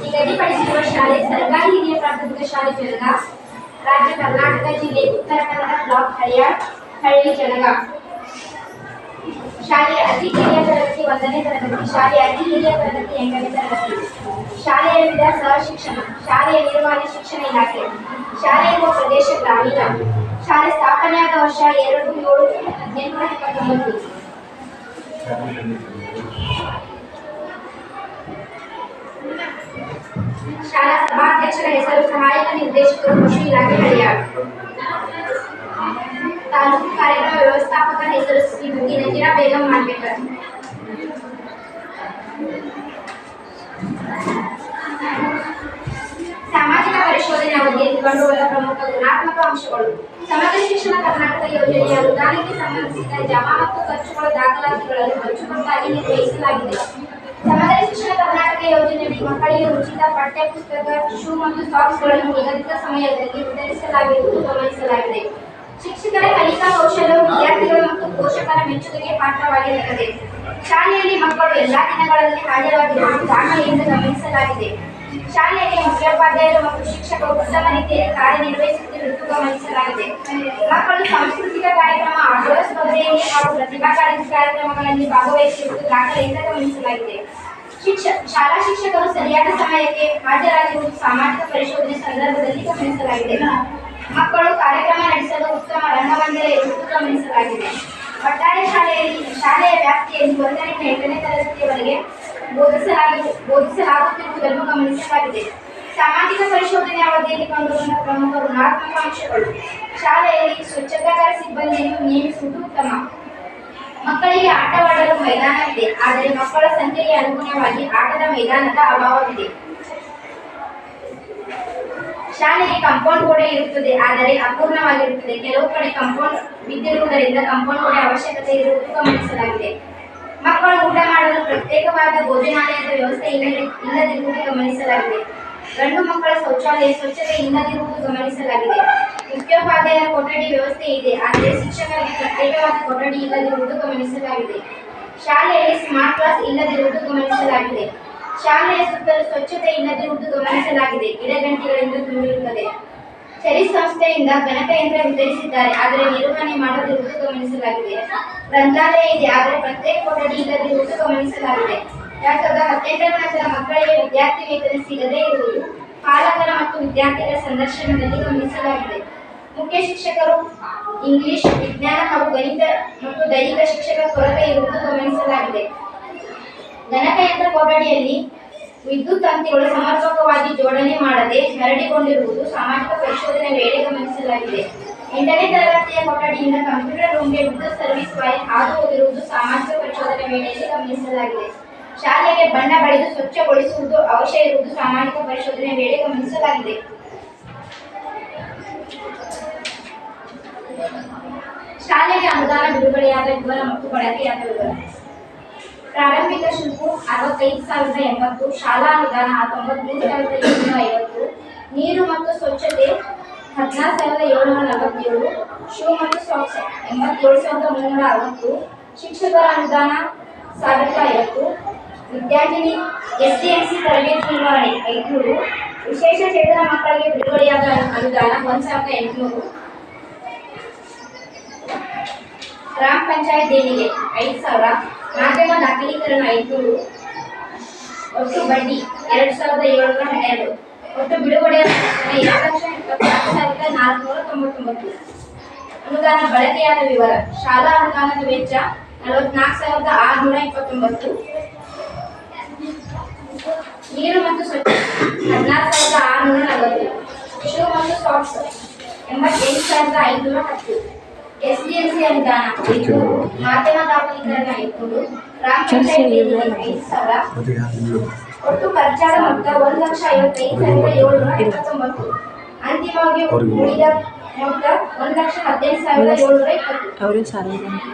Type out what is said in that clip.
ನಿಗದಿಪಡಿಸಿರುವ ಶಾಲೆ ಸರ್ಕಾರಿ ಹಿರಿಯ ಪ್ರಾಥಮಿಕ ಶಾಲೆ ಜನಗ ರಾಜ್ಯ ಕರ್ನಾಟಕ ಜಿಲ್ಲೆ ಉತ್ತರ ಕನ್ನಡ ಬ್ಲಾಕ್ ಹಳ್ಳಿ ಜನಗ ಶಾಲೆಯ ಅತಿ ಹಿರಿಯ ತರಗತಿ ಒಂದನೇ ತರಗತಿ ಶಾಲೆಯ ಅತಿ ಹಿರಿಯ ತರಗತಿ ಎಂಟನೇ ತರಗತಿ ಶಾಲೆಯ ವಿಧ ಸಹ ಶಿಕ್ಷಣ ಶಾಲೆಯ ನಿರ್ವಹಣೆ ಶಿಕ್ಷಣ ಇಲಾಖೆ ಶಾಲೆ ಪ್ರದೇಶ ಗ್ರಾಮೀಣ ಶಾಲೆ ಸ್ಥಾಪನೆಯಾದ ವರ್ಷ ಎರಡು ಏಳು ಹದಿನೆಂಟುನೂರ ಇಪ್ಪತ್ತೊಂಬತ್ತು ಶಾಲಾ ಸಭಾಧ್ಯಕ್ಷರ ಹೆಸರು ಸಹಾಯಕ ನಿರ್ದೇಶಕರು ಕೃಷಿ ಇಲಾಖೆ ಹಳಿಯಾಳ್ ತಾಲೂಕು ಕಾರ್ಯಕ್ರಮ ವ್ಯವಸ್ಥಾಪಕರ ಹೆಸರು ಶ್ರೀಮತಿ ನಜೀರಾ ಬೇಗಂ ಮಾಡ್ಬೇಕರ್ ಸಾಮಾಜಿಕ ಪರಿಶೋಧನೆ ಅವಧಿಯಲ್ಲಿ ಕಂಡುಬರುವ ಪ್ರಮುಖ ಗುಣಾತ್ಮಕ ಅಂಶಗಳು ಸಮಗ್ರ ಶಿಕ್ಷಣ ಕರ್ನಾಟಕ ಯೋಜನೆಯ ಅನುದಾನಕ್ಕೆ ಸಂಬಂಧಿಸಿದ ಜಮಾ ಮತ್ತು ಖರ್ಚುಗಳ ದಾಖಲಾತಿಗಳನ್ನು ಅಚ್ಚುಕಟ್ಟಾಗಿ ನಿರ್ವಹಿಸಲಾಗಿದೆ ಸಮಗ್ರ ಶಿಕ್ಷಣ ಕರ್ನಾಟಕ ಯೋಜನೆಯಡಿ ಮಕ್ಕಳಿಗೆ ಉಚಿತ ಪಠ್ಯ ಪುಸ್ತಕ ಶೂ ಮತ್ತು ಸಾಕ್ಸ್ಗಳನ್ನು ನಿಗದಿತ ಸಮಯದಲ್ಲಿ ವಿತರಿಸಲಾಗಿರುವುದು ಗಮನಿಸಲಾಗಿದೆ. ಶಿಕ್ಷಕರ ಕಲಿಕಾ ಕೌಶಲ್ಯವು ವಿದ್ಯಾರ್ಥಿಗಳು ಮತ್ತು ಪೋಷಕರ ಮೆಚ್ಚುಗೆಗೆ ಪಾತ್ರವಾಗಿರುತ್ತದೆ. ಶಾಲೆಯಲ್ಲಿ ಮಕ್ಕಳು ಎಲ್ಲಾ ದಿನಗಳಲ್ಲಿ ಹಾಜರಾಗಿರುವುದು ದಾಖಲೆಯಿಂದ ಗಮನಿಸಲಾಗಿದೆ. ಶಾಲೆಯಲ್ಲಿ ಮುಖ್ಯೋಪಾಧ್ಯಾಯರು ಮತ್ತು ಶಿಕ್ಷಕರು ಉತ್ತಮ ರೀತಿಯಲ್ಲಿ ಕಾರ್ಯನಿರ್ವಹಿಸುತ್ತಿರುವುದು ಗಮನಿಸಲಾಗಿದೆ. ಮಕ್ಕಳು ಸಾಂಸ್ಕೃತಿಕ ಕಾರ್ಯಕ್ರಮ ಆಟೋ ಸ್ಪರ್ಧೆಯಲ್ಲಿ ಹಾಗೂ ಪ್ರತಿಭಾ ಕಾರ್ಯಕ್ರಮಗಳಲ್ಲಿ ಭಾಗವಹಿಸಿರುವುದು ದಾಖಲೆಯಿಂದ ಗಮನಿಸಲಾಗಿದೆ. ಶಿಕ್ಷ, ಶಾಲಾ ಶಿಕ್ಷಕರು ಸರಿಯಾದ ಸಮಯಕ್ಕೆ ಹಾಜರಾಗಿರುವುದು ಸಾಮಾಜಿಕ ಪರಿಶೋಧನೆ ಸಂದರ್ಭದಲ್ಲಿ ಗಮನಿಸಲಾಗಿದೆ. ಮಕ್ಕಳು ಕಾರ್ಯಕ್ರಮ ನಡೆಸಲು ಉತ್ತಮ ರಂಗಮಂದಿರ ಇರುವುದು ಗಮನಿಸಲಾಗಿದೆ. ಒಟ್ಟಾರೆ ಶಾಲೆಯಲ್ಲಿ, ಶಾಲೆಯ ವ್ಯಾಪ್ತಿಯಲ್ಲಿ ಒಂದರಿಂದ ಎಂಟನೇ ತರಗತಿಯವರೆಗೆ ಬೋಧಿಸಲಾಗಿ ಬೋಧಿಸಲಾಗುತ್ತಿರುವುದನ್ನು ಗಮನಿಸಲಾಗಿದೆ ಸಾಮಾಜಿಕ ಪರಿಶೋಧನೆ ಅವಧಿಯಲ್ಲಿ ಕಂಡುಬಂದ ಪ್ರಮುಖ ಋಣಾತ್ಮಕ ಅಂಶಗಳು ಶಾಲೆಯಲ್ಲಿ ಸ್ವಚ್ಛತಾಗಾರ ಸಿಬ್ಬಂದಿಯನ್ನು ನೇಮಿಸುವುದು ಉತ್ತಮ. ಮಕ್ಕಳಿಗೆ ಆಟವಾಡಲು ಮೈದಾನವಿದೆ, ಆದರೆ ಮಕ್ಕಳ ಸಂಖ್ಯೆಗೆ ಅನುಗುಣವಾಗಿ ಆಟದ ಮೈದಾನದ ಅಭಾವವಿದೆ. ಶಾಲೆಗೆ ಕಾಂಪೌಂಡ್ ಗೋಡೆ ಇರುತ್ತದೆ, ಆದರೆ ಅಪೂರ್ಣವಾಗಿರುತ್ತದೆ. ಕೆಲವು ಕಡೆ ಕಾಂಪೌಂಡ್ ಬಿದ್ದಿರುವುದರಿಂದ ಕಾಂಪೌಂಡ್ ಗೋಡೆ ಅವಶ್ಯಕತೆ ಇರುವುದು ಗಮನಿಸಲಾಗಿದೆ. ಮಕ್ಕಳು ಊಟ ಮಾಡಲು ಪ್ರತ್ಯೇಕವಾದ ಭೋಜನಾಲಯದ ವ್ಯವಸ್ಥೆ ಇಲ್ಲದೆ ಇಲ್ಲದಿರುವುದು ಗಮನಿಸಲಾಗಿದೆ. ಗಂಡು ಮಕ್ಕಳ ಶೌಚಾಲಯ ಸ್ವಚ್ಛತೆ ಇಲ್ಲದಿರುವುದು ಗಮನಿಸಲಾಗಿದೆ. ಮುಖ್ಯೋಪಾಧ್ಯಾಯ ಕೊಠಡಿ ವ್ಯವಸ್ಥೆ ಇದೆ, ಆದರೆ ಶಿಕ್ಷಕರಿಗೆ ಪ್ರತ್ಯೇಕವಾದ ಕೊಠಡಿ ಇಲ್ಲದಿರುವುದು ಗಮನಿಸಲಾಗಿದೆ. ಶಾಲೆಯಲ್ಲಿ ಸ್ಮಾರ್ಟ್ ಕ್ಲಾಸ್ ಇಲ್ಲದಿರುವುದು ಗಮನಿಸಲಾಗಿದೆ. ಶಾಲೆಯ ಸುತ್ತಲೂ ಸ್ವಚ್ಛತೆ ಇಲ್ಲದಿರುವುದು ಗಮನಿಸಲಾಗಿದೆ. ಗಿಡಗಂಟಿಗಳಿಂದ ತುಂಬಿರುತ್ತದೆ. ಸರಿ ಸಂಸ್ಥೆಯಿಂದ ಗಣಕಯಂತ್ರ ವಿತರಿಸಿದ್ದಾರೆ. ಆದರೆ ನಿರ್ವಹಣೆ ಮಾಡದಿರುವುದು ಗಮನಿಸಲಾಗಿದೆ. ಗ್ರಂಥಾಲಯ ಇದೆ, ಆದರೆ ಪ್ರತ್ಯೇಕ ಕೊಠಡಿ ಇಲ್ಲದಿರುವುದು ಗಮನಿಸಲಾಗಿದೆ. ಎರಡ್ ಸಾವಿರದ ನಂತರ ಮಕ್ಕಳಿಗೆ ವಿದ್ಯಾರ್ಥಿ ವೇತನ ಸಿಗದೇ ಇರುವುದು ಪಾಲಕರ ಮತ್ತು ವಿದ್ಯಾರ್ಥಿಗಳ ಸಂದರ್ಶನದಲ್ಲಿ ಗಮನಿಸಲಾಗಿದೆ. ಮುಖ್ಯ ಶಿಕ್ಷಕರು ಇಂಗ್ಲಿಷ್, ವಿಜ್ಞಾನ ಹಾಗೂ ಗಣಿತ ಮತ್ತು ದೈಹಿಕ ಶಿಕ್ಷಕರ ಕೊರತೆ ಇರುವುದು ಗಮನಿಸಲಾಗಿದೆ. ಗಣಕಯಂತ್ರ ಕೊಠಡಿಯಲ್ಲಿ ವಿದ್ಯುತ್ ತಂತಿಗಳು ಸಮರ್ಪಕವಾಗಿ ಜೋಡಣೆ ಮಾಡದೆ ಹರಡಿಕೊಂಡಿರುವುದು ಸಾಮಾಜಿಕ ಪರಿಶೋಧನೆ ವೇಳೆ ಗಮನಿಸಲಾಗಿದೆ. ಎಂಟನೇ ತರಗತಿಯ ಕೊಠಡಿಯಿಂದ ಕಂಪ್ಯೂಟರ್ ರೂಮ್ಗೆ ವಿದ್ಯುತ್ ಸರ್ವಿಸ್ ವೈರ್ ಹಾದು ಹೋಗಿರುವುದು ಸಾಮಾಜಿಕ ಪರಿಶೋಧನೆ ವೇಳೆಯಲ್ಲಿ ಗಮನಿಸಲಾಗಿದೆ. ಶಾಲೆಗೆ ಬಣ್ಣ ಬಳಿದು ಸ್ವಚ್ಛಗೊಳಿಸುವುದು ಅವಶ್ಯ ಇರುವುದು ಸಾಮಾಜಿಕ ಪರಿಶೋಧನೆ ವೇಳೆ ಗಮನಿಸಲಾಗಿದೆ. ಶಾಲೆಗೆ ಅನುದಾನ ಬಿಡುಗಡೆಯಾದ ವಿವರ ಮತ್ತು ಬಳಕೆಯಾದ ವಿವರ. ಪ್ರಾರಂಭಿಕ ಶುಲ್ಕ ಅರವತ್ತೈದು ಸಾವಿರದ ಎಂಬತ್ತು, ಶಾಲಾ ಅನುದಾನ ತೊಂಬತ್ಮೂರು ಸಾವಿರದ ಏಳ್ನೂರ ಐವತ್ತು, ನೀರು ಮತ್ತು ಸ್ವಚ್ಛತೆ ಹದಿನಾರು ಸಾವಿರದ ಏಳ್ನೂರ ನಲವತ್ತೇಳು, ಶೂ ಮತ್ತು ಸಾಕ್ಸ್ ಎಂಬತ್ತೇಳು ಸಾವಿರದ ಮುನ್ನೂರ ಅರವತ್ತು, ಶಿಕ್ಷಕರ ಅನುದಾನ ಸಾವಿರದ ಐವತ್ತು, ವಿದ್ಯಾರ್ಥಿನಿ ಎಸ್ ಡಿ ಎಂ ಸಿ ತರಬೇತಿ ನಿರ್ವಹಣೆ ಐದುನೂರು ವಿಶೇಷ ಚೇತನ ಮಕ್ಕಳಿಗೆ ಬಿಡುಗಡೆಯಾದ ಅನುದಾನ ಒಂದು ಸಾವಿರದ ಎಂಟುನೂರು. ಗ್ರಾಮ ಪಂಚಾಯತ್ ದೇಣಿಗೆ ಐದು ಸಾವಿರ, ಮಾಧ್ಯಮ ದಾಖಲೀಕರಣ ಐದುನೂರು, ಒಟ್ಟು ಬಡ್ಡಿ ಎರಡು ಸಾವಿರದ ಏಳ್ನೂರ ಹನ್ನೆರಡು, ಒಟ್ಟು ಬಿಡುಗಡೆ ಎರಡು ಲಕ್ಷ ಇಪ್ಪತ್ನಾಲ್ಕು ಸಾವಿರದ ನಾಲ್ಕುನೂರ ತೊಂಬತ್ತೊಂಬತ್ತು. ಅನುದಾನ ಬಳಕೆಯಾದ ವಿವರ, ಶಾಲಾ ಅನುದಾನದ ವೆಚ್ಚ ನಲವತ್ನಾಲ್ಕು ಸಾವಿರದ ಆರುನೂರ ಇಪ್ಪತ್ತೊಂಬತ್ತು. ನೀರು ಮತ್ತು ಸ್ವಚ್ಛ ಹದಿನಾಲ್ಕು ಸಾವಿರದ ಆರುನೂರ ನಲವತ್ತು. ಶೂ ಮತ್ತು ಸಾಕ್ಸ್ ಎಂಬತ್ತೆಂಟು ಸಾವಿರದ ಐನೂರ ಹತ್ತು. ಎಸ್ ಡಿ ಎಂ ಸಿ ಅನುದಾನ ಐನೂರು ಮಾಧ್ಯಮ ದಾಖಲೀಕರಣ ಐನೂರು ಗ್ರಾಮ ಪಂಚಾಯತ್ ದೇಣಿಗೆ ಐದು ಸಾವಿರ ಒಟ್ಟು ಖರ್ಚಾದ ಮೊತ್ತ ಒಂದು ಲಕ್ಷ ಐವತ್ತೈದು ಸಾವಿರದ ಏಳ್ನೂರ ಇಪ್ಪತ್ತೊಂಬತ್ತು ಅಂತಿಮವಾಗಿ ಉಳಿದ ಮೊತ್ತ ಒಂದು ಲಕ್ಷ ಹದಿನೈದು ಸಾವಿರದ ಏಳ್ನೂರ ಇಪ್ಪತ್ತು ಅವರೇ ಸಾರ್ವಜನಿಕ